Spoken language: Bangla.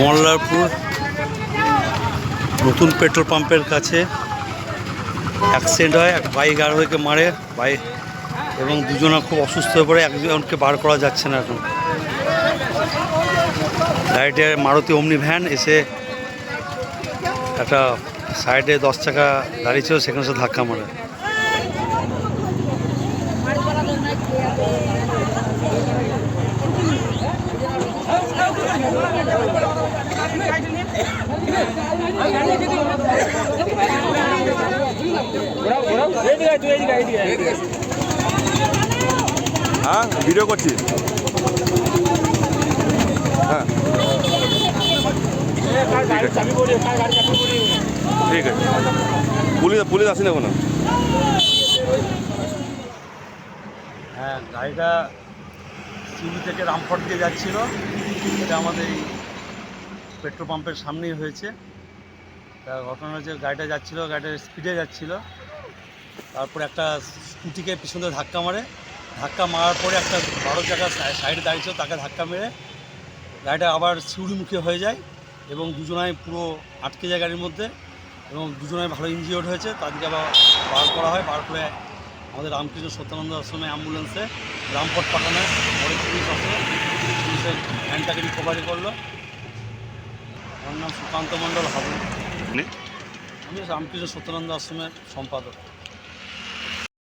মল্লারপুর নতুন পেট্রোল পাম্পের কাছে অ্যাক্সিডেন্ট হয়, এক বাইক আরোহীকে মারে বাইক এবং দুজনা খুব অসুস্থ হয়ে পড়ে, একজনকে বার করা যাচ্ছে না এখন। গাড়িটার মারুতি অমনি ভ্যান এসে একটা সাইডে দশ চাকা ছিল সেখানে সে ধাক্কা মারে। হ্যাঁ ভিডিও করছি। হ্যাঁ। ঠিক আছে। পুলিশ পুলিশ আসেনি এখনও? হ্যাঁ গাড়িটা সিউড়ি থেকে রামফট দিয়ে যাচ্ছিল। এটা আমাদের এই পেট্রোল পাম্পের সামনেই হয়েছে। তা ঘটনা হচ্ছে গাড়িটা যাচ্ছিল, গাড়িটা স্পিডে যাচ্ছিল। তারপরে একটা স্কুটিকে পিছনে ধাক্কা মারে। ধাক্কা মারার পরে একটা বারো চাকা সাইডে দাঁড়িয়েছিল, তাকে ধাক্কা মেরে গাড়িটা আবার সিউড়িমুখী হয়ে যায় এবং দুজনাই পুরো আটকে যায় গাড়ির মধ্যে এবং দুজনাই ভালো ইনজিওর্ড হয়েছে। তাদেরকে আবার বার করা হয়, বার করে আমাদের রামকৃষ্ণ সত্যানন্দ আশ্রমে অ্যাম্বুলেন্সে রামপট পাঠানো অনেক পুলিশ আসে। পুলিশের ভ্যানটাকে রিকভারি করল। আমার নাম সুকান্ত মণ্ডল হাবু? আমি রামকৃষ্ণ সত্যানন্দ আশ্রমের সম্পাদক।